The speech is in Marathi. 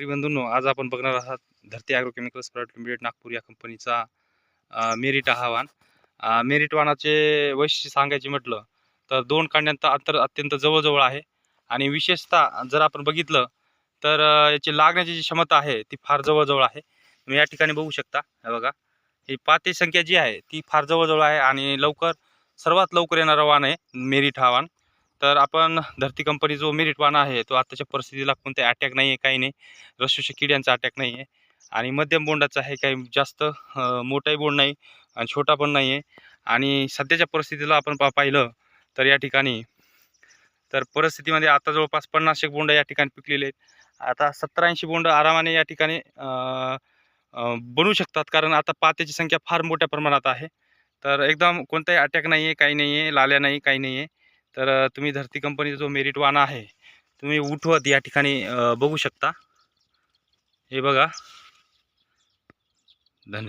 शेतकरी बंधूंनो आज आपण बघणार आहात Dharti agro chemicals private limited Nagpur या कंपनीचा मेरिट आव्हान. अ, मेरिट वाहनाचे वैशिष्ट्य सांगायचे म्हटलं तर दोन कांड्यांचा अंतर अत्यंत जवळजवळ आहे. आणि विशेषतः जर आपण बघितलं तर याची लागण्याची जी क्षमता आहे ती फार जवळजवळ आहे. तुम्ही या ठिकाणी बघू शकता हे बघा. ही पाते संख्या जी आहे ती फार जवळजवळ आहे आणि लवकर सर्वात लवकर येणारं वाहन आहे मेरिट हा वाहन तर आपण धरती कंपनी जो मेरिट आहे तो आताच्या परिस्थितीला कोणते अटॅक नाही आहे काही नाही. रशूच्या किड्यांचा अटॅक नाही आहे आणि मध्यम बोंडाचा आहे काही जास्त मोठाही बोंड नाही आणि छोटा पण नाही आहे आणि सध्याच्या परिस्थितीला आपण पा पाहिलं तर या ठिकाणी तर परिस्थितीमध्ये आता जवळपास पन्नास एक बोंड या ठिकाणी पिकलेले आहेत. आता सत्तर ऐंशी बोंड आरामाने या ठिकाणी बनू शकतात. कारण आता पात्याची संख्या फार मोठ्या प्रमाणात आहे. तर एकदम कोणताही अटॅक नाही आहे काही नाही आहे लाल्या नाही काही नाही आहे तर तुम्ही धरती कंपनीचा जो मेरिट वाना आहे तुम्ही उठवत या ठिकाणी बघू शकता. हे बघा. धन्यवाद.